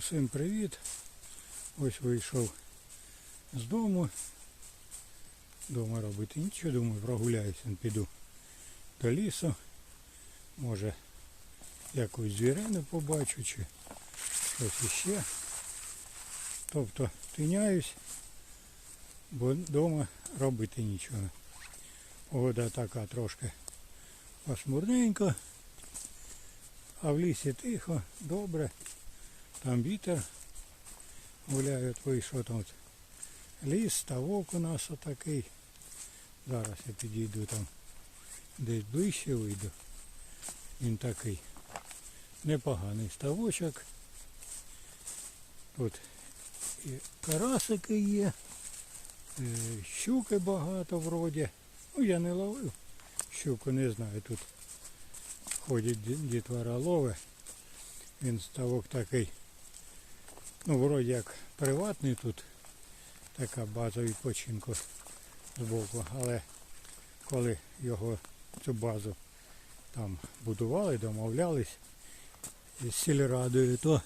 Усім привіт. Ось вийшов з дому. Дома робити нічого, думаю, прогуляюся, піду до лісу. Може якусь звірину побачу чи щось іще. Тобто тиняюсь, бо вдома робити нічого. Погода така трошки пасмурненька, а в лісі тихо, добре. Там вітер гуляє, от вийшов там от ліс, ставок у нас отакий. Зараз я підійду там десь ближче вийду. Він такий непоганий ставочок. Тут і карасики є, е, щуки багато вроді. Ну я не ловив. Щуку не знаю. Тут ходить ді- дітвора лове. Він ставок такий. Ну, вроді як приватний тут. Така база відпочинку збоку. Але коли його цю базу там будували, домовлялись із сільрадою, то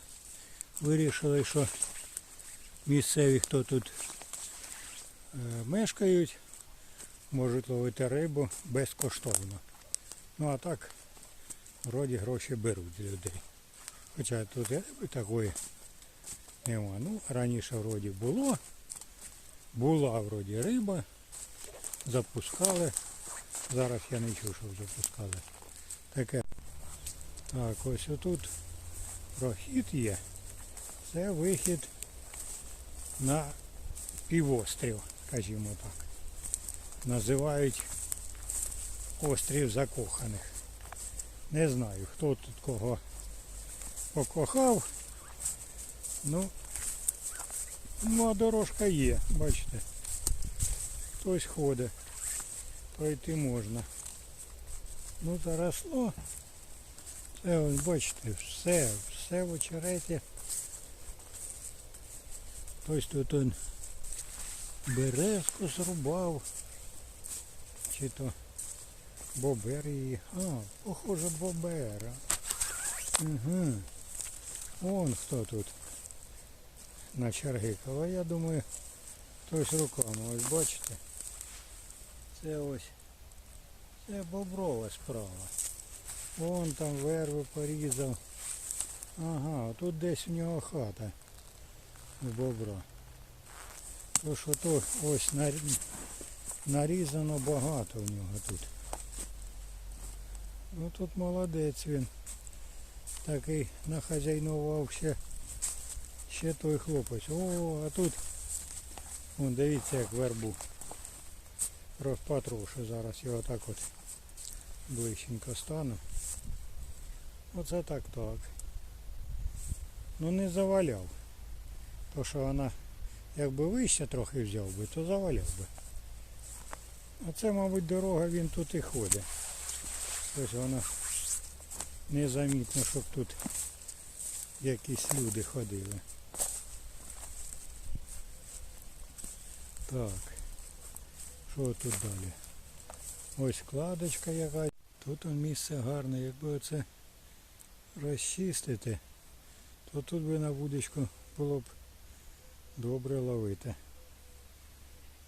вирішили, що місцеві, хто тут е, мешкають, можуть ловити рибу безкоштовно. Ну а так, вроді гроші беруть з людей. Хоча тут такої нема. Ну, раніше вроді було. Була вроді риба. Запускали. Зараз я не чув, щоб запускали. Таке. Так, ось отут прохід є. Це вихід на півострів, скажімо так. Називають острів закоханих. Не знаю, хто тут кого покохав. Ну, ну а дорожка є, бачите. Хтось ходить. Пройти можна. Ну заросло. Це ось бачите, все, все в очереті. Хтось тут он березку зрубав. Чи то бобер її. А, похоже бобера. Угу. Вон хто тут начергикав. А я думаю, хтось руками, ось бачите. Це ось. Це боброва справа. Вон там верби порізав. Ага, тут десь у нього хата у бобра. То що то ось нарізано багато в нього тут. Ну тут молодець він. Такий нахазяйнував ще, ще той хлопець. О, а тут, вон, дивіться як вербу. Розпатрушу зараз його так от ближченько стану. Оце так так. Ну не заваляв. То що вона якби вище трохи взяв би, то заваляв би. А це, мабуть, дорога він тут і ходить. Ось вона незамітно, щоб тут якісь люди ходили. Так. Що тут далі? Ось кладочка якась. Тут місце гарне, якби оце розчистити, то тут би на вудочку було б добре ловити.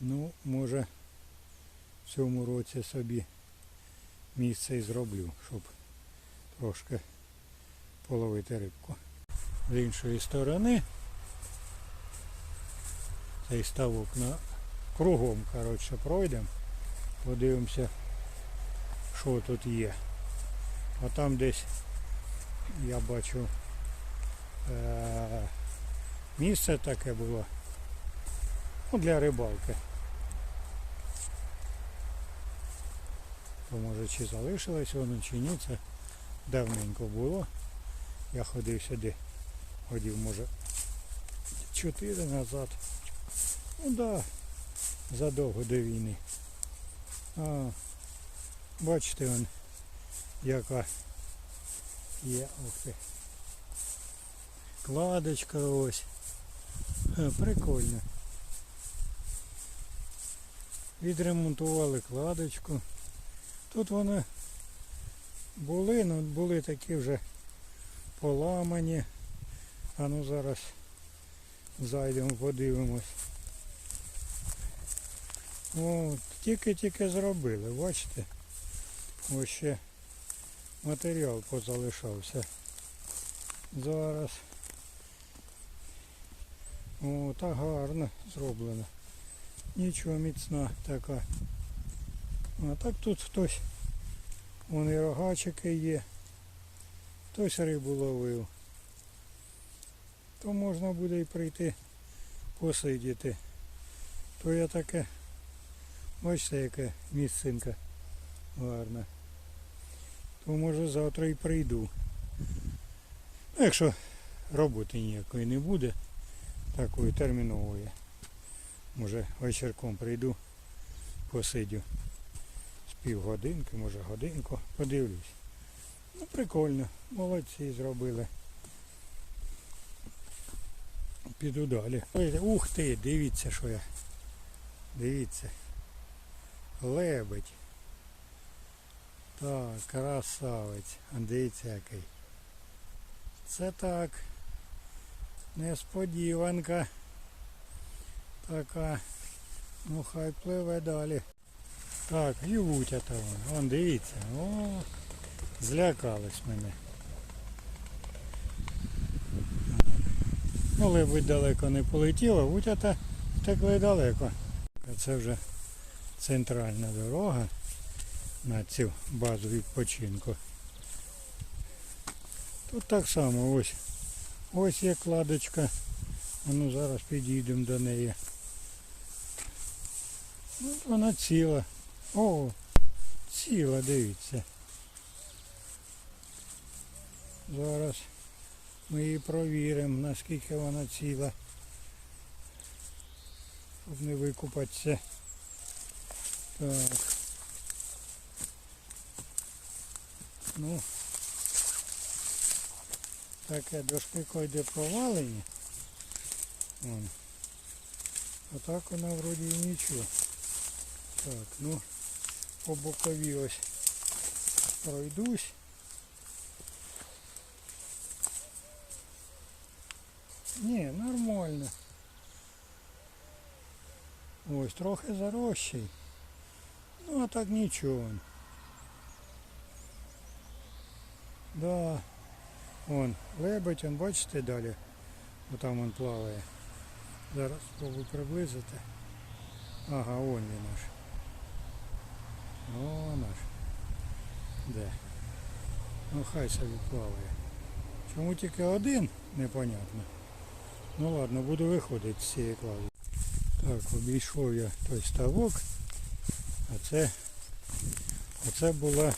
Ну, може в цьому році собі місце і зроблю, щоб трошки половити рибку. З іншої сторони цей ставок на кругом, коротше, пройдемо. Подивимося, що тут є. А там десь я бачу е- місце таке було. Ну, для рибалки. То може чи залишилось воно, чи ні, це давненько було. Я ходив сюди, ходив може чотири назад. Ну да, задовго до війни. А, бачите он, яка є, ух ти. Кладочка ось. Прикольно. Відремонтували кладочку. Тут вони були, ну були такі вже поламані. А ну зараз зайдемо, подивимось. О, тільки-тільки зробили, бачите? Ось ще матеріал позалишався. Зараз. О, так гарно зроблено. Нічого міцна така. А так тут хтось. Вон і рогачики є. Хтось рибу ловив. То можна буде і прийти посидіти. То я таке, бачите, яка місцинка гарна. То може завтра і прийду. Ну, якщо роботи ніякої не буде, такої термінової. Може вечірком прийду, посидю з півгодинки, може годинку, подивлюсь. Ну прикольно, молодці зробили. Піду далі. Ух ти, дивіться, що я. Дивіться. Лебедь. Так, красавець. Дивіться який. Це так. Несподіванка. Така. Ну хай пливе далі. Так, живуть там. Вон дивіться. О, злякались мене. Ну, лебедь далеко не полетіла, утята втекли далеко. А Це вже центральна дорога на цю базу відпочинку. Тут так само ось. Ось є кладочка. Ну зараз підійдемо до неї. Ну, от вона ціла. О, ціла, дивіться. Зараз ми її провіримо, наскільки вона ціла. Щоб не викупатися. Так. Ну, таке дошки койде провалені. Вон. А так вона вроді і нічого. Так, ну по бокові ось пройдусь. Ні, нормально. Ось трохи зарощий. Ну а так нічого. Да. Вон, лебедь, он, бачите далі? Бо там він плаває. Зараз спробую приблизити. Ага, он він наш. О, наш. Де? Ну хай собі плаває. Чому тільки один, непонятно. Ну ладно, буду виходити з цієї клави. Так, обійшов я той ставок. А це, оце було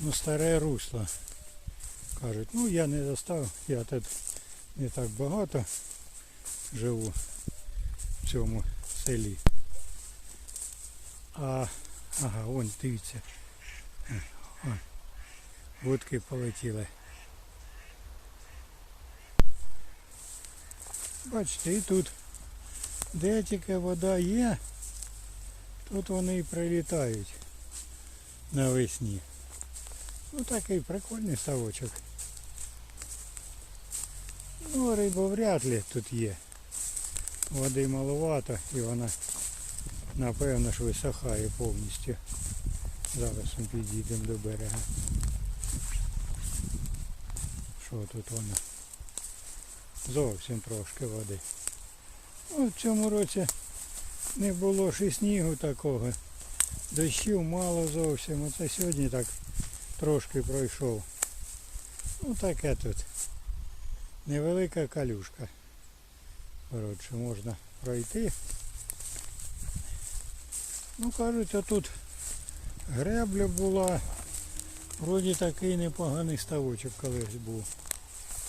ну, старе русло. Кажуть, ну я не застав, я тут не так багато живу в цьому селі. А, ага, вон, дивіться. Вон, вудки полетіли. Бачите, і тут, де тільки вода є, тут вони і прилітають навесні. Ну такий прикольний ставочок. Ну, риба вряд ли тут є. Води маловато і вона напевно ж висохає повністю. Зараз ми підійдемо до берега. Що тут воно? Зовсім трошки води. Ну, в цьому році не було ще снігу такого. Дощів мало зовсім. Оце сьогодні так трошки пройшов. Ну таке тут. Невелика калюшка. Коротше, можна пройти. Ну кажуть, а тут гребля була. Вроді такий непоганий ставочок колись був.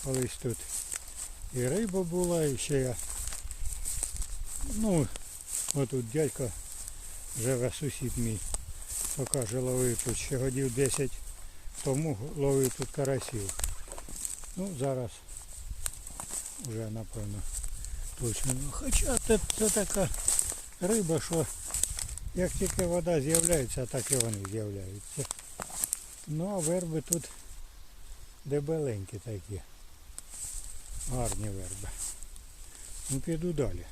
Колись тут і риба була, і ще я. Ну, отут дядько живе сусід мій. Покаже ловив тут ще годів 10 тому ловив тут карасів. Ну, зараз вже напевно точно. Ну, Хоча це, це така риба, що як тільки вода з'являється, так і вони з'являються. Ну а верби тут дебеленькі такі. Гарні верби. Ну піду далі.